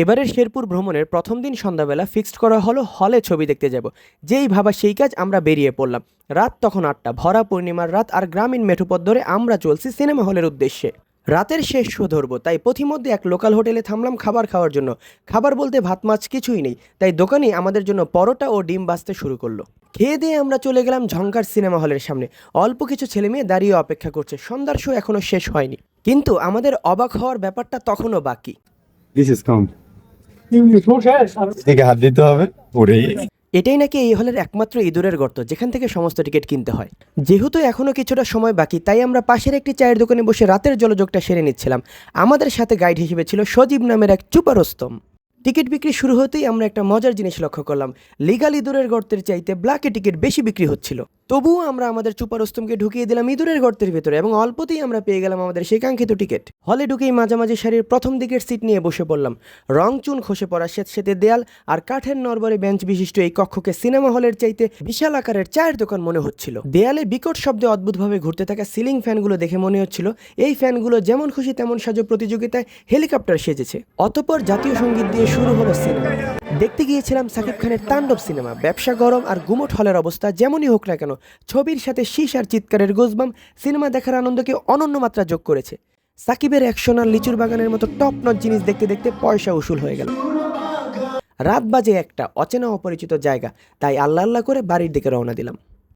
এবারের শেরপুর ভ্রমণের প্রথম দিন সন্ধ্যাবেলা ফিক্সড করা হলো হলে ছবি দেখতে যাব। যেই ভাবা সেই কাজ আমরা বেরিয়ে পড়লাম। রাত তখন আটটা, ভরা পূর্ণিমার রাত আর গ্রামীণ মেঠোপথ ধরে আমরা চলছি সিনেমা হলের উদ্দেশ্যে। রাতের শেষ শো ধরবো, তাই পথিমধ্যে এক লোকাল হোটেলে থামলাম খাবার খাওয়ার জন্য। খাবার বলতে ভাত, মাছ কিছুই নেই, তাই দোকানি আমাদের জন্য পরোটা ও ডিম বাজতে শুরু করল। খেয়ে দিয়ে আমরা চলে গেলাম ঝঙ্কার সিনেমা হলের সামনে। অল্প কিছু ছেলে মেয়ে দাঁড়িয়ে অপেক্ষা করছে, সন্ধ্যার শো এখনও শেষ হয়নি। কিন্তু আমাদের অবাক হওয়ার ব্যাপারটা তখনও বাকি। দিস ইজ কাউন্ট হাত দিতে হবে পরেই এটাই নাকি এই হলের একমাত্র ইঁদুরের গর্ত, যেখান থেকে সমস্ত টিকিট কিনতে হয়। যেহেতু এখনও কিছুটা সময় বাকি, তাই আমরা পাশের একটি চায়ের দোকানে বসে রাতের জলযোগটা সেরে নিচ্ছিলাম। আমাদের সাথে গাইড হিসেবে ছিল সজীব নামের এক চুপারস্তম। টিকিট বিক্রি শুরু হতেই আমরা একটা মজার জিনিস লক্ষ্য করলাম। লিগাল ইঁদুরের গর্তের চাইতে ব্ল্যাকে টিকিট বেশি বিক্রি হচ্ছিল। তবুও আমরা আমাদের চুপারস্তমকে ঢুকিয়ে দিলাম ইঁদুরের গর্তের ভেতরে এবং অল্পতেই আমরা পেয়ে গেলাম আমাদের সেই কাঙ্ক্ষিত টিকিট। হলে ঢুকেই মাঝামাঝি সারির প্রথম দিকের সিট নিয়ে বসে পড়লাম। রং চুন খসে পড়া স্যাঁতস্যাঁতে দেয়াল আর কাঠের নরবরে বেঞ্চ বিশিষ্ট এই কক্ষকে সিনেমা হলের চাইতে বিশাল আকারের চায়ের দোকান মনে হচ্ছিল। দেয়ালে বিকট শব্দে অদ্ভুতভাবে ঘুরতে থাকা সিলিং ফ্যানগুলো দেখে মনে হচ্ছিল, এই ফ্যানগুলো যেমন খুশি তেমন সাজো প্রতিযোগিতায় হেলিকপ্টার সেজেছে। অতপর জাতীয় সংগীত দিয়ে শুরু হলো সিনেমা। দেখতে গিয়েছিলাম সাকিব খানের তাণ্ডব সিনেমা। ব্যবসা গরম আর গুমট হলের অবস্থা যেমনই হোক না কেন, ছবির সাথে শীষ আর চিৎকারের গোজবাম সিনেমা দেখার আনন্দকে অনন্য মাত্রা যোগ করেছে। সাকিবের অ্যাকশন আর লিচুর বাগানের মতো টপ নট জিনিস দেখতে দেখতে পয়সা উসুল হয়ে গেল। রাত বাজে একটা, অচেনা অপরিচিত জায়গা, তাই আল্লাহ আল্লাহ করে বাড়ির দিকে রওনা দিলাম।